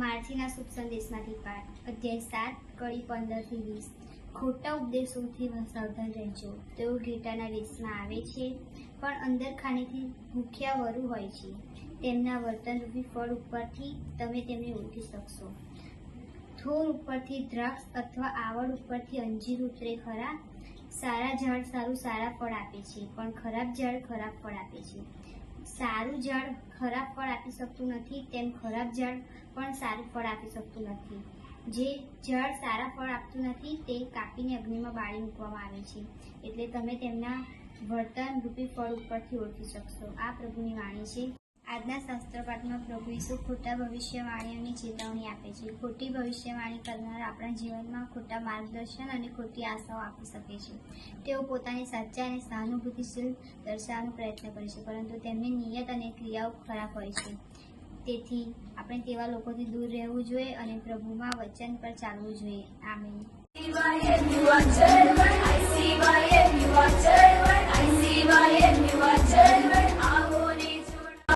આજથીના શુભ સંદેશમાંથી પાઠ. અધ્યાય સાત, કડી પંદરથી વીસ. ખોટા ઉપદેશોથી સાવધાન રહેજો. તેઓ ઘેટાના વેશમાં આવે છે, પણ અંદર ખાનેથી ભૂખ્યા વરુ હોય છે. તેમના વર્તનરૂપી ફળ ઉપરથી તમે તેમને ઓળખી શકશો. થોર ઉપરથી દ્રાક્ષ અથવા આવડ ઉપરથી અંજીર ઉતરે ખરા? સારા ઝાડ સારું સારા ફળ આપે છે, પણ ખરાબ ઝાડ ખરાબ ફળ આપે છે. સારું ઝાડ ખરાબ ફળ આપી શકતું નથી, તેમ ખરાબ ઝાડ પણ સારું ફળ આપી શકતું નથી. જે ઝાડ સારા ફળ આપતું નથી, તે કાપીને અગ્નિમાં બાળી મૂકવામાં આવે છે. એટલે તમે તેમના વર્તન રૂપી ફળ ઉપરથી ઓળખી શકશો. આ પ્રભુની વાણી છે. આજના શાસ્ત્રપાઠમાં પ્રભુ ઈસુ ખોટા ભવિષ્યવાણીઓની ચેતવણી આપે છે. ખોટી ભવિષ્યવાણી કરનાર આપણા જીવનમાં ખોટા માર્ગદર્શન અને ખોટી આશાઓ આપી શકે છે. તેઓ પોતાની સાચા અને સહાનુભૂતિશીલ દર્શાવવાનો પ્રયત્ન કરે છે, પરંતુ તેમની નિયત અને ક્રિયાઓ ખરાબ હોય છે. તેથી આપણે તેવા લોકોથી દૂર રહેવું જોઈએ અને પ્રભુમાં વચન પર ચાલવું જોઈએ. આમીન.